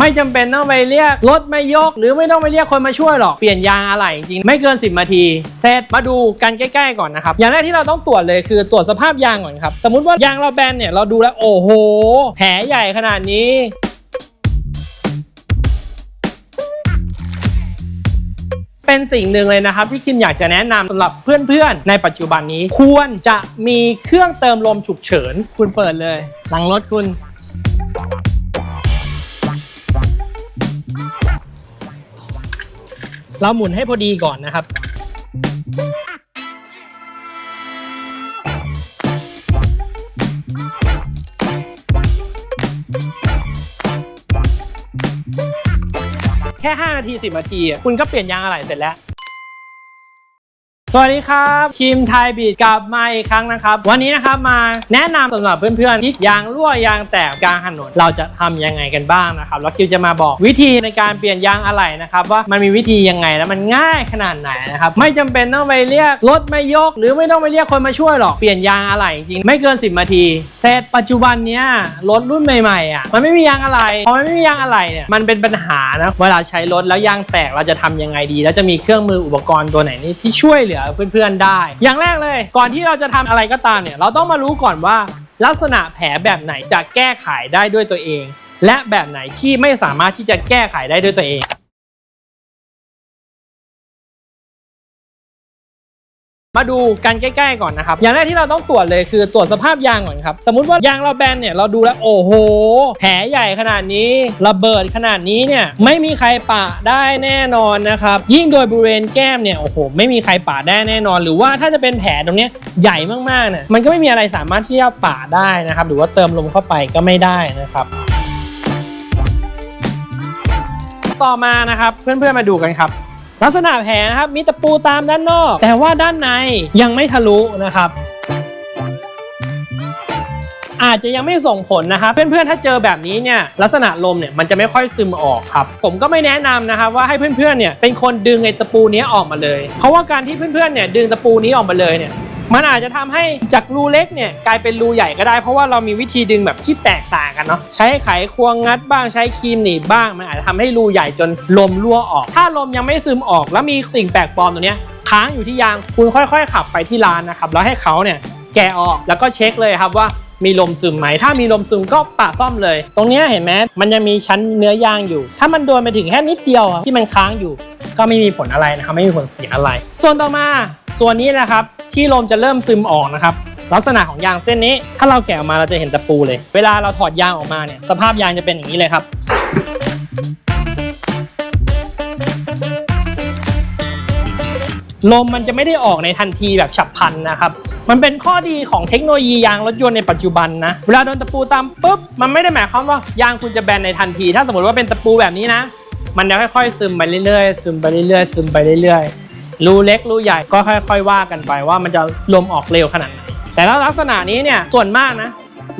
ไม่จำเป็นต้องไปเรียกรถไม่ยก หรือไม่ต้องไปเรียกคนมาช่วยหรอกเปลี่ยนยางอะไหล่จริงไม่เกิน 10นาทีเสร็จมาดูกันใกล้ๆก่อนนะครับอย่างแรกที่เราต้องตรวจเลยคือตรวจสภาพยางก่อนครับสมมุติว่ายางเราแบนเนี่ยเราดูแล้วโอ้โหแผลใหญ่ขนาดนี้เป็นสิ่งหนึ่งเลยนะครับที่คิมอยากจะแนะนำสำหรับเพื่อนๆ ในปัจจุบันนี้ ควรจะมีเครื่องเติมลมฉุกเฉิน คุณเปิดเลยหลังรถคุณ เราหมุนให้พอดีก่อนนะครับ แค่ 5 นาที 10 นาที คุณก็เปลี่ยนยางอะไหล่เสร็จแล้ว สวัสดีครับคิมไทยบีดกลับมาอีกครั้งนะครับ วันนี้นะครับมาแนะนำสำหรับเพื่อนๆที่ยางรั่วยางแตกกลางถนนเราจะทำยังไงกันบ้างนะครับแล้วคิวจะมาบอกวิธีในการเปลี่ยนยางอะไหล่นะครับว่ามันมีวิธียังไงแล้วมันง่ายขนาดไหนนะครับไม่จำเป็นต้องไปเรียกรถไม่ยก หรือไม่ต้องไปเรียกคนมาช่วยหรอกเปลี่ยนยางอะไหล่จริงๆไม่เกิน 10นาทีเสร็จปัจจุบันเนี้ยรถรุ่นใหม่ๆอะมันไม่มียางอะไหล่พอมันไม่มียางอะไหล่เนี่ยมันเป็นปัญหานะเวลาใช้รถแล้วยางแตกเราจะทำยังไงดี แล้วจะมีเครื่องมืออุปกรณ์ตัวไหนนี่ที่ช่วยเหลือเพื่อนๆได้ อย่างแรกเลย ก่อนที่เราจะทำอะไรก็ตามเนี่ย เราต้องมารู้ก่อนว่า ลักษณะแผลแบบไหนจะแก้ไขได้ด้วยตัวเอง และแบบไหนที่ไม่สามารถที่จะแก้ไขได้ด้วยตัวเอง มาดูกันใกล้ๆก่อนนะครับ อย่างแรกที่เราต้องตรวจเลยคือตรวจสภาพยางก่อนครับ สมมุติว่ายางเราแบนเนี่ยเราดูแล้วโอ้โห แผลใหญ่ขนาดนี้ ระเบิดขนาดนี้เนี่ยไม่มีใครปะได้แน่นอนนะครับ ยิ่งโดยบริเวณแก้มเนี่ยโอ้โหไม่มีใครปะได้แน่นอน หรือว่าถ้าจะเป็นแผลตรงนี้ใหญ่มากๆเนี่ยมันก็ไม่มีอะไรสามารถที่จะปะได้นะครับ หรือว่าเติมลมเข้าไปก็ไม่ได้นะครับต่อมานะครับเพื่อนๆมาดูกันครับ ลักษณะแผลนะครับมีตะปูตามด้านนอก แต่ว่าด้านในยังไม่ทะลุนะครับ อาจจะยังไม่ส่งผลนะครับเพื่อนๆถ้าเจอแบบนี้เนี่ยลักษณะลมเนี่ยมันจะไม่ค่อยซึมออกครับ ผมก็ไม่แนะนำนะครับว่าให้เพื่อนๆเนี่ยเป็นคนดึงไอ้ตะปูนี้ออกมาเลย เพราะว่าการที่เพื่อนๆเนี่ยดึงตะปูนี้ออกมาเลยเนี่ย มันอาจจะทำให้จากรูเล็กเนี่ยกลายเป็นรูใหญ่ก็ได้ เพราะว่าเรามีวิธีดึงแบบที่แตกต่างกันเนาะใช้ไขควงงัดบ้างใช้ครีมหนีบบ้าง มันอาจจะทำให้รูใหญ่จนลมรั่วออก ถ้าลมยังไม่ซึมออกแล้วมีสิ่งแปลกปลอมตัวเนี้ยค้างอยู่ที่ยางคุณค่อย ๆ ขับไปที่ร้านนะครับแล้วให้เขาเนี่ยแกะออกแล้วก็เช็คเลยครับว่ามีลมซึมไหม ถ้ามีลมซึมก็ปะซ่อมเลย ตรงนี้เห็นไหมมันยังมีชั้นเนื้อยางอยู่ ถ้ามันโดนไปถึงแค่นิดเดียวที่มันค้างอยู่ ก็ไม่มีผลอะไรนะครับ ไม่มีผลเสียอะไร ส่วนต่อมา ส่วนนี้นะครับ ที่ลมจะเริ่มซึมออกนะครับลักษณะของยางเส้นนี้ ถ้าเราแกะออกมาเราจะเห็นตะปูเลย เวลาเราถอดยางออกมาเนี่ยสภาพยางจะเป็นอย่างนี้เลยครับ ลมมันจะไม่ได้ออกในทันทีแบบฉับพลันนะครับ มันเป็นข้อดีของเทคโนโลยียางรถยนต์ในปัจจุบันนะ เวลาโดนตะปูตามปุ๊บ มันไม่ได้หมายความว่ายางคุณจะแบนในทันที ถ้าสมมติว่าเป็นตะปูแบบนี้นะ มันจะค่อยๆซึมไปเรื่อยๆ ซึมไปเรื่อยๆ ซึมไปเรื่อยๆ รูเล็กรูใหญ่ก็ค่อย ๆ ว่ากันไปว่ามันจะลมออกเร็วขนาดไหนแต่แล้วลักษณะนี้เนี่ยส่วนมากนะ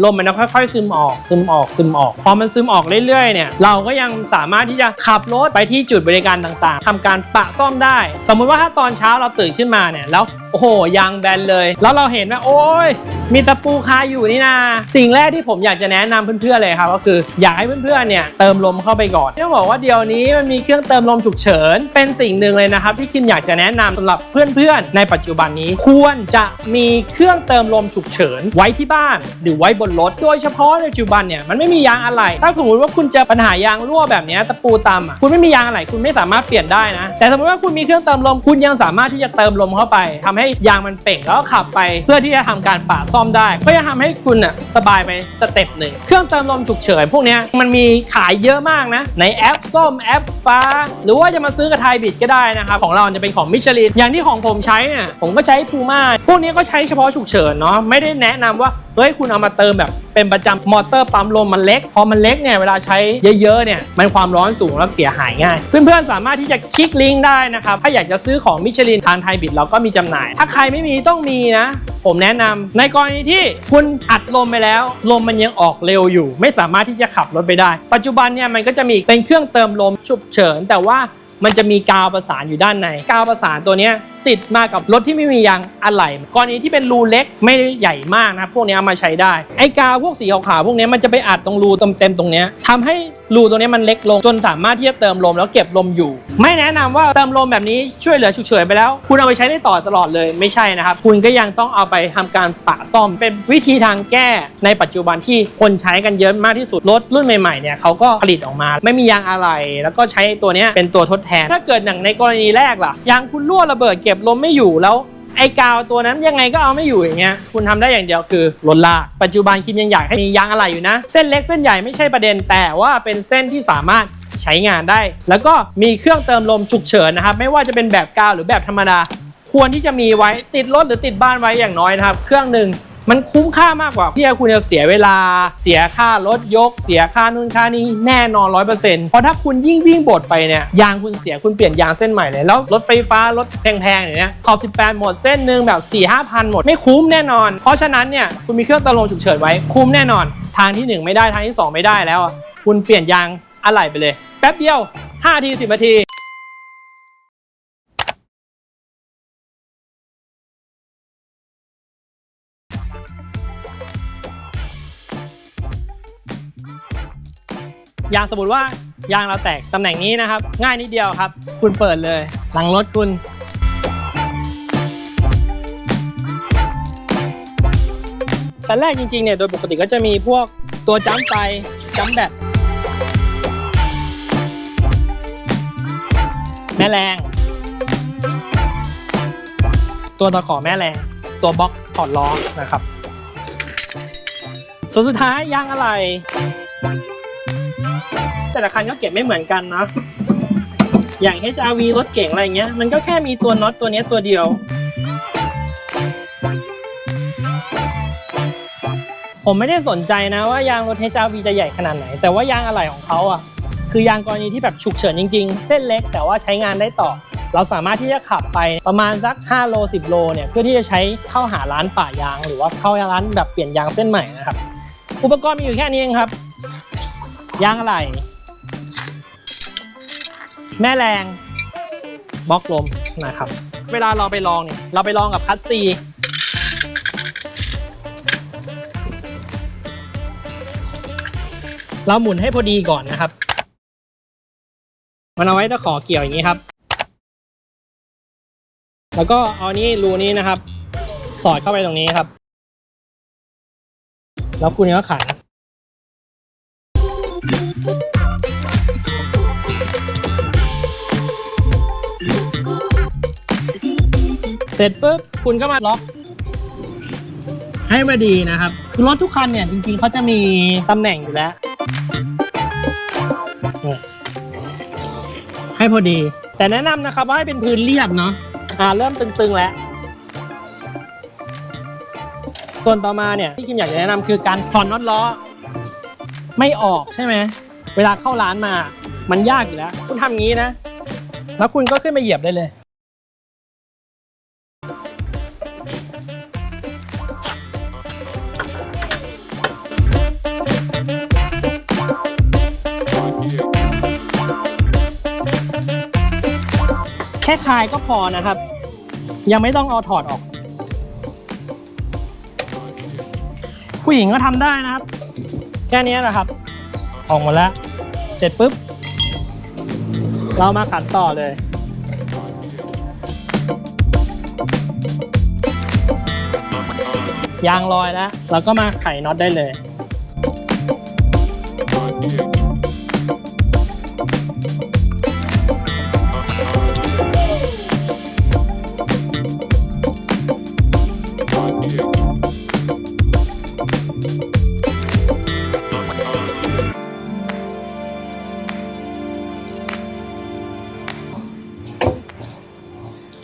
ลมมันจะค่อย ๆ ซึมออกซึมออกซึมออก พอมันซึมออกเรื่อยๆเนี่ยเราก็ยังสามารถที่จะขับรถไปที่จุดบริการต่างๆทำการปะซ่อมได้ สมมุติว่าถ้าตอนเช้าเราตื่นขึ้นมาเนี่ยแล้วโอ้โหยางแบนเลย แล้วเราเห็นว่าโอ้ยมีตะปูคาอยู่นี่นาสิ่งแรกที่ผมอยากจะแนะนำเพื่อนๆเลยครับก็คืออยากให้เพื่อนๆเนี่ยเติมลมเข้าไปก่อนต้องบอกว่าเดี๋ยวนี้มันมีเครื่องเติมลมฉุกเฉิน เป็นสิ่งหนึ่งเลยนะครับ ที่คิมอยากจะแนะนำสำหรับเพื่อนๆ ในปัจจุบันนี้ ควรจะมีเครื่องเติมลมฉุกเฉินไว้ที่บ้านหรือไว้บนรถ โดยเฉพาะในปัจจุบันเนี่ยมันไม่มียางอะไหล่ถ้าสมมติว่าคุณเจอปัญหายางรั่วแบบนี้ตะปูตำอะคุณไม่มียางอะไหล่คุณไม่สามารถเปลี่ยนได้นะ แต่สมมติว่าคุณมีเครื่องเติมลมคุณยังสามารถที่จะเติมลมเข้าไปทำให้ยางมันเป่งแล้วขับไป เพื่อที่จะทำการปะซ่อมได้ก็จะทำให้คุณอะสบายไปสเต็ปหนึ่งเครื่องเติมลมฉุกเฉินพวกนี้มันมีขายเยอะมากนะในแอปส้มแอปฟ้า หรือว่าจะมาซื้อกับไทยบิดก็ได้นะครับของเราจะเป็นของมิชลินอย่างที่ของผมใช้เนี่ยผมก็ใช้พูม่าพวกนี้ก็ใช้เฉพาะฉุกเฉินเนาะไม่ได้แนะนำว่า เฮ้ยคุณเอามาเติมแบบเป็นประจำมอเตอร์ปั๊มลมมันเล็ก พอมันเล็กเนี่ยเวลาใช้เยอะๆเนี่ยมันความร้อนสูงแล้วเสียหายง่าย เพื่อนๆสามารถที่จะคลิกลิงก์ได้นะครับ ถ้าอยากจะซื้อของมิชลินทางไทยบิดเราก็มีจำหน่าย ถ้าใครไม่มีต้องมีนะ ผมแนะนำในกรณีที่คุณอัดลมไปแล้ว ลมมันยังออกเร็วอยู่ ไม่สามารถที่จะขับรถไปได้ ปัจจุบันเนี่ยมันก็จะมีเป็นเครื่องเติมลมฉุกเฉิน แต่ว่ามันจะมีกาวประสานอยู่ด้านในกาวประสานตัวเนี้ย ติดมากับรถที่ไม่มียางอะไหล่กรณีที่เป็นรูเล็กไม่ได้ใหญ่มากนะพวกนี้เอามาใช้ได้ ไอ้กาวพวกสีขาวๆพวกนี้มันจะไปอัดตรงรูเต็มๆตรงเนี้ยทำให้รูตรงนี้มันเล็กลงจนสามารถที่จะเติมลมแล้วเก็บลมอยู่ ไม่แนะนำว่าเติมลมแบบนี้ช่วยเหลือฉุกเฉินไปแล้ว คุณเอาไปใช้ได้ต่อตลอดเลยไม่ใช่นะครับ คุณก็ยังต้องเอาไปทำการปะซ่อม เป็นวิธีทางแก้ในปัจจุบันที่คนใช้กันเยอะมากที่สุดรถรุ่นใหม่ๆเนี่ยเขาก็ผลิตออกมา ไม่มียางอะไหล่แล้วก็ใช้ตัวเนี้ยเป็นตัวทดแทน ถ้าเกิดอย่างในกรณีแรกล่ะยางคุณรั่วระเบิดเก็บลมไม่อยู่แล้วไอ้กาวตัวนั้นยังไงก็เอาไม่อยู่อย่างเงี้ยคุณทำได้อย่างเดียวคือลดลากปัจจุบันคิมยังอยากให้มียางอะไหล่อยู่นะ เส้นเล็กเส้นใหญ่ไม่ใช่ประเด็น แต่ว่าเป็นเส้นที่สามารถใช้งานได้ แล้วก็มีเครื่องเติมลมฉุกเฉินนะครับไม่ว่าจะเป็นแบบกาวหรือแบบธรรมดา ควรที่จะมีไว้ติดรถหรือติดบ้านไว้อย่างน้อยนะครับ เครื่องหนึ่ง มันคุ้มค่ามากกว่าที่คุณจะเสียเวลา เสียค่ารถยก เสียค่านู่นค่านี้แน่นอนร้อยเปอร์เซ็นต์เพราะถ้าคุณยิ่งวิ่งบดไปเนี่ยยางคุณเสียคุณเปลี่ยนยางเส้นใหม่เลย แล้วรถไฟฟ้ารถแพงๆอย่างเนี้ยขอบ 18 หมดเส้นหนึ่งแบบ4ี่ห้าพันหมดไม่คุ้มแน่นอน เพราะฉะนั้นเนี่ยคุณมีเครื่องเติมลมฉุกเฉินไว้คุ้มแน่นอน ทางทีหนึ่งไม่ได้ทางที่สองไม่ได้แล้ว คุณเปลี่ยนยางอะไหล่ไปเลยแป๊บเดียว5ที10นาที ยางสมมติว่ายางเราแตกตำแหน่งนี้นะครับ ง่ายนิดเดียวครับ คุณเปิดเลย หลังรถคุณชั้นแรกจริงๆเนี่ยโดยปกติก็จะมีพวกตัวจัมป์ไฟจัมป์แบตแม่แรง ตัวตะขอแม่แรง ตัวบล็อกถอดล้อนะครับ ส่วนสุดท้ายยางอะไร แต่ละคันก็เก็บไม่เหมือนกันนะ อย่าง HRV รถเก่งอะไรเงี้ย มันก็แค่มีตัวน็อตตัวนี้ตัวเดียว ผมไม่ได้สนใจนะว่ายางรถ HRV จะใหญ่ขนาดไหน แต่ว่ายางอะไหล่ของเขาอะ คือยางกรณีที่แบบฉุกเฉินจริง ๆ เส้นเล็กแต่ว่าใช้งานได้ต่อ เราสามารถที่จะขับไปประมาณสัก 5 โล 10 โลเนี่ย เพื่อที่จะใช้เข้าหาร้านป่ายาง หรือว่าเข้าร้านแบบเปลี่ยนยางเส้นใหม่นะครับ อุปกรณ์มีอยู่แค่นี้เองครับ ยางอะไหล่ แม่แรงบล็อกลมนะครับ เวลาเราไปลองเนี่ยเราไปลองกับคัสซีเราหมุนให้พอดีก่อนนะครับ มันเอาไว้ตะขอเกี่ยวอย่างนี้ครับ แล้วก็เอานี้รูนี้นะครับ สอดเข้าไปตรงนี้ครับ แล้วคุณก็ขัน เสร็จปุ๊บคุณก็มาล็อก ให้มาดีนะครับคือรถทุกคันเนี่ยจริงๆเขาจะมีตำแหน่งอยู่แล้ว ให้พอดี แต่แนะนำนะครับว่าให้เป็นพื้นเรียบเนาะอ่าเริ่มตึงๆแล้ว ส่วนต่อมาเนี่ยที่คิมอยากจะแนะนำคือการถอนน็อตล้อ ไม่ออกใช่ไหมเวลาเข้าร้านมา มันยากอยู่แล้ว คุณทำงี้นะ แล้วคุณก็ขึ้นมาเหยียบได้เลย ค่คลายก็พอนะครับ ยังไม่ต้องเอาถอดออก ผู้หญิงก็ทำได้นะครับ แค่นี้นะครับ ออกหมดแล้ว เสร็จปุ๊บ เรามาขันต่อเลยยางลอยแล้วเราก็มาไขน็อตได้เลย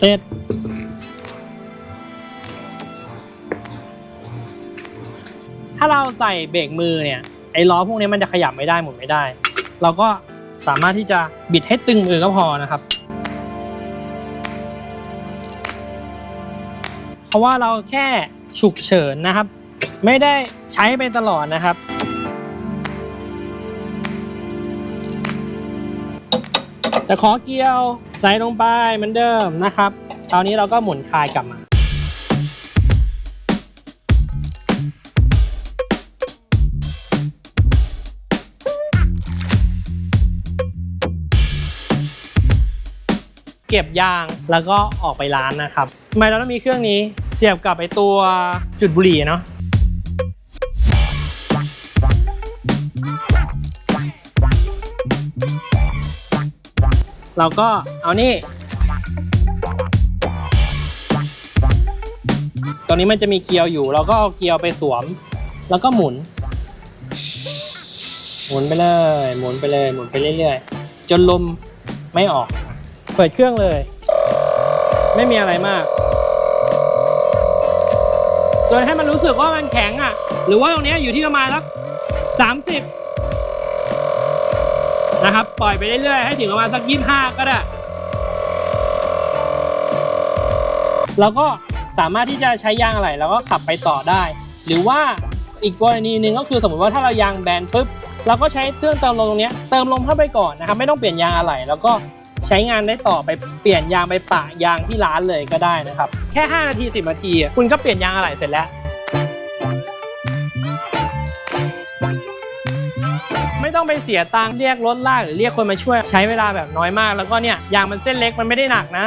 เสร็จ ถ้าเราใส่เบรกมือเนี่ย ไอ้ล้อพวกนี้มันจะขยับไม่ได้หมุนไม่ได้ เราก็สามารถที่จะบิดให้ตึงมือก็พอนะครับ เพราะว่าเราแค่ฉุกเฉินนะครับ ไม่ได้ใช้ไปตลอดนะครับ แต่ขอเกียวใส่ลงไปเหมือนเดิมนะครับคราวนี้เราก็หมุนคายกลับมาเก็บยางแล้วก็ออกไปร้านนะครับทำไมเราต้องมีเครื่องนี้เสียบกับไอตัวจุดบุหรี่เนาะ เราก็เอานี่ตรงนี้มันจะมีเกลียวอยู่ เราก็เอาเกลียวไปสวม แล้วก็หมุน หมุนไปเลย หมุนไปเลย หมุนไปเรื่อยๆ จนลมไม่ออก เปิดเครื่องเลย ไม่มีอะไรมากจนให้มันรู้สึกว่ามันแข็งอะ หรือว่าตรงนี้อยู่ที่ประมาณสักสามสิบ นะครับ ปล่อยไปเรื่อยๆ ให้ถึงประมาณสักยี่ห้าก็ได้ แล้วก็สามารถที่จะใช้ยางอะไรแล้วก็ขับไปต่อได้ หรือว่าอีกกรณีหนึ่งก็คือสมมติว่าถ้าเรายางแบนปุ๊บเราก็ใช้เครื่องเติมลมตรงนี้เติมลมเข้าไปก่อนนะครับไม่ต้องเปลี่ยนยางอะไหล่แล้วก็ใช้งานได้ต่อไปเปลี่ยนยางไปปะยางที่ร้านเลยก็ได้นะครับ แค่ 5 นาที 10 นาที คุณก็เปลี่ยนยางอะไหล่เสร็จแล้ว ต้องไปเสียตังค์เรียกรถลากหรือเรียกคนมาช่วยใช้เวลาแบบน้อยมาก แล้วก็เนี่ยยางมันเส้นเล็กมันไม่ได้หนักนะ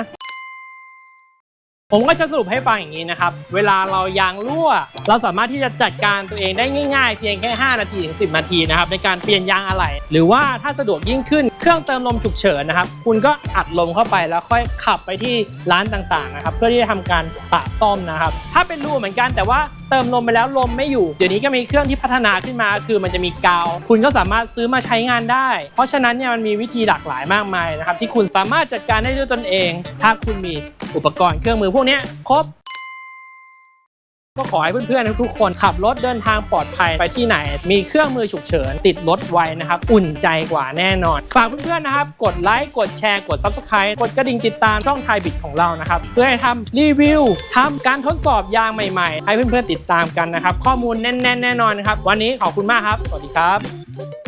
ผมก็จะสรุปให้ฟังอย่างนี้นะครับ เวลาเรายางรั่ว เราสามารถที่จะจัดการตัวเองได้ง่ายๆ เพียงแค่ 5 นาทีถึง 10 นาทีนะครับในการเปลี่ยนยางอะไหล่หรือว่าถ้าสะดวกยิ่งขึ้นเครื่องเติมลมฉุกเฉินนะครับ คุณก็อัดลมเข้าไปแล้วค่อยขับไปที่ร้านต่างๆนะครับ เพื่อที่จะทำการปะซ่อมนะครับ ถ้าเป็นรูเหมือนกันแต่ว่าเติมลมไปแล้วลมไม่อยู่ เดี๋ยวนี้ก็มีเครื่องที่พัฒนาขึ้นมา คือมันจะมีกาว คุณก็สามารถซื้อมาใช้งานได้ เพราะฉะนั้นเนี่ยมันมีวิธีหลากหลายมากมายนะครับที่คุณสามารถจัดการได้ด้วยตนเอง ถ้าคุณมีอุปกรณ์เครื่องมือพวกเนี้ยครบ ก็ขอให้เพื่อนๆทุกคนขับรถเดินทางปลอดภัยไปที่ไหน มีเครื่องมือฉุกเฉิน ติดรถไว้นะครับ อุ่นใจกว่าแน่นอน ฝากเพื่อนๆนะครับ กดไลค์ กดแชร์ กด Subscribe กดกระดิ่งติดตามช่องไทยบิดของเรานะครับ เพื่อให้ทำรีวิวทำการทดสอบยางใหม่ๆ ให้เพื่อนๆติดตามกันนะครับ ข้อมูลแน่นๆแน่นอนนะครับ วันนี้ขอบคุณมากครับ สวัสดีครับ